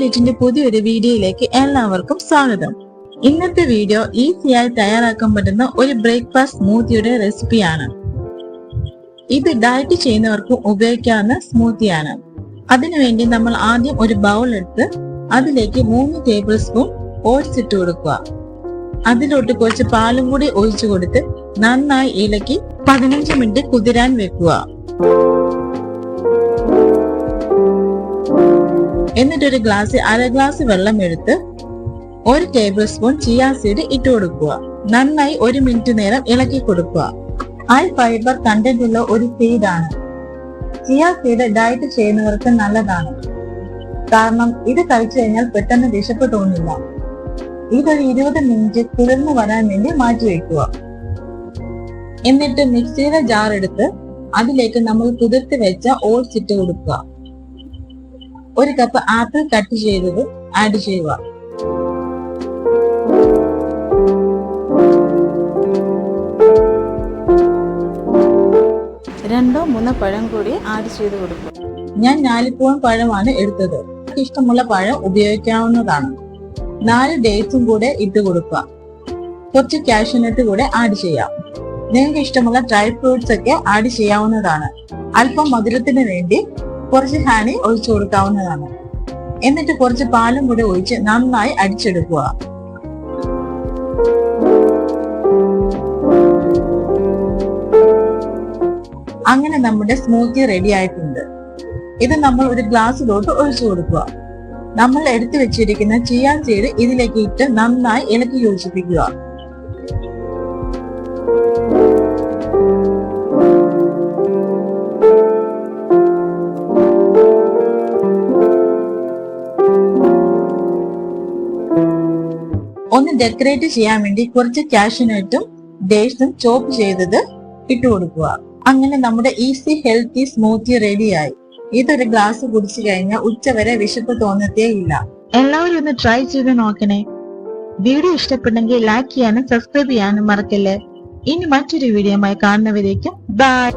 ലിറ്റിന്റെ പുതിയൊരു വീഡിയോയിലേക്ക് എല്ലാവർക്കും സ്വാഗതം. ഇന്നത്തെ വീഡിയോ ഈസിയായി തയ്യാറാക്കാൻ പറ്റുന്ന ഒരു ബ്രേക്ക്ഫാസ്റ്റ് സ്മൂത്തിയുടെ റെസിപ്പിയാണ്. ഇത് ഡയറ്റ് ചെയ്യുന്നവർക്കും ഉപയോഗിക്കാവുന്ന സ്മൂത്തിയാണ്. അതിനുവേണ്ടി നമ്മൾ ആദ്യം ഒരു ബൗൾ എടുത്ത് അതിലേക്ക് മൂന്ന് ടേബിൾ സ്പൂൺ ഓട്സ് ഇട്ട് കൊടുക്കുക. അതിലോട്ട് കുറച്ച് പാലും കൂടി ഒഴിച്ചു കൊടുത്ത് നന്നായി ഇളക്കി പതിനഞ്ച് മിനിറ്റ് കുതിരാൻ വെക്കുക. എന്നിട്ട് ഒരു ഗ്ലാസ് അര ഗ്ലാസ് വെള്ളം എടുത്ത് ഒരു ടേബിൾ സ്പൂൺ ചിയാ സീഡ് ഇട്ട് കൊടുക്കുക. നന്നായി ഒരു മിനിറ്റ് നേരം ഇളക്കി കൊടുക്കുക. ഹൈ ഫൈബർ കണ്ടന്റ് ഉള്ള ഒരു സീഡാണ് ചിയാ സീഡ് ഡയറ്റ് ചെയ്യുന്നവർക്ക് നല്ലതാണ്. കാരണം ഇത് കഴിച്ചു കഴിഞ്ഞാൽ പെട്ടെന്ന് വിശപ്പ് തോന്നില്ല ഇതൊരു ഇരുപത് മിനിറ്റ് കുളിർന്നു വരാൻ വേണ്ടി മാറ്റി വെക്കുക. എന്നിട്ട് മിക്സിയുടെ ജാർ എടുത്ത് അതിലേക്ക് നമ്മൾ കുതിർത്ത് വെച്ച ഓട്സ് ഇട്ട് കൊടുക്കുക. ഒരു കപ്പ് ആപ്പിൾ കട്ട് ചെയ്തത് ആഡ് ചെയ്യുക. രണ്ടോ മൂന്നോ പഴം കൂടി ആഡ് ചെയ്ത് കൊടുക്കും ഞാൻ നാലിപ്പൂവൻ പഴമാണ് എടുത്തത്. ഇഷ്ടമുള്ള പഴം ഉപയോഗിക്കാവുന്നതാണ്. നാല് ഡേറ്റ്സും കൂടെ ഇട്ട് കൊടുക്കുക. കുറച്ച് കാഷ്യൂനട്ട് കൂടെ ആഡ് ചെയ്യാം. നിങ്ങൾക്ക് ഇഷ്ടമുള്ള ഡ്രൈ ഫ്രൂട്ട്സ് ഒക്കെ ആഡ് ചെയ്യാവുന്നതാണ്. അല്പം മധുരത്തിന് വേണ്ടി കുറച്ച് ഹണി ഒഴിച്ചു കൊടുക്കാവുന്നതാണ്. എന്നിട്ട് കുറച്ച് പാലും കൂടി ഒഴിച്ച് നന്നായി അടിച്ചെടുക്കുക. അങ്ങനെ നമ്മുടെ സ്മൂത്തി റെഡി ആയിട്ടുണ്ട്. ഇത് നമ്മൾ ഒരു ഗ്ലാസ്സിലോട്ട് ഒഴിച്ചു കൊടുക്കുക. നമ്മൾ എടുത്തു വെച്ചിരിക്കുന്ന ചിയാൻ സീഡ് ഇതിലേക്ക് ഇട്ട് നന്നായി ഇളക്കി യോജിപ്പിക്കുക. ഒന്ന് ഡെക്കറേറ്റ് ചെയ്യാൻ വേണ്ടി കുറച്ച് കാഷ്യൂനട്ടും ഡേറ്റ്സും ചോപ്പ് ചെയ്തത് ഇട്ടുകൊടുക്കുക അങ്ങനെ നമ്മുടെ ഈസി ഹെൽത്തി സ്മൂത്തി റെഡിയായി ഇതൊരു ഗ്ലാസ് കുടിച്ചു കഴിഞ്ഞാൽ ഉച്ചവരെ വിശപ്പ് തോന്നത്തേ ഇല്ല. എല്ലാവരും ഒന്ന് ട്രൈ ചെയ്ത് നോക്കണേ. വീഡിയോ ഇഷ്ടപ്പെട്ടെങ്കിൽ ലൈക്ക് ചെയ്യാനും സബ്സ്ക്രൈബ് ചെയ്യാനും മറക്കല്ലേ. ഇനി മറ്റൊരു വീഡിയോയുമായി കാണുന്നവരേക്കും ബൈ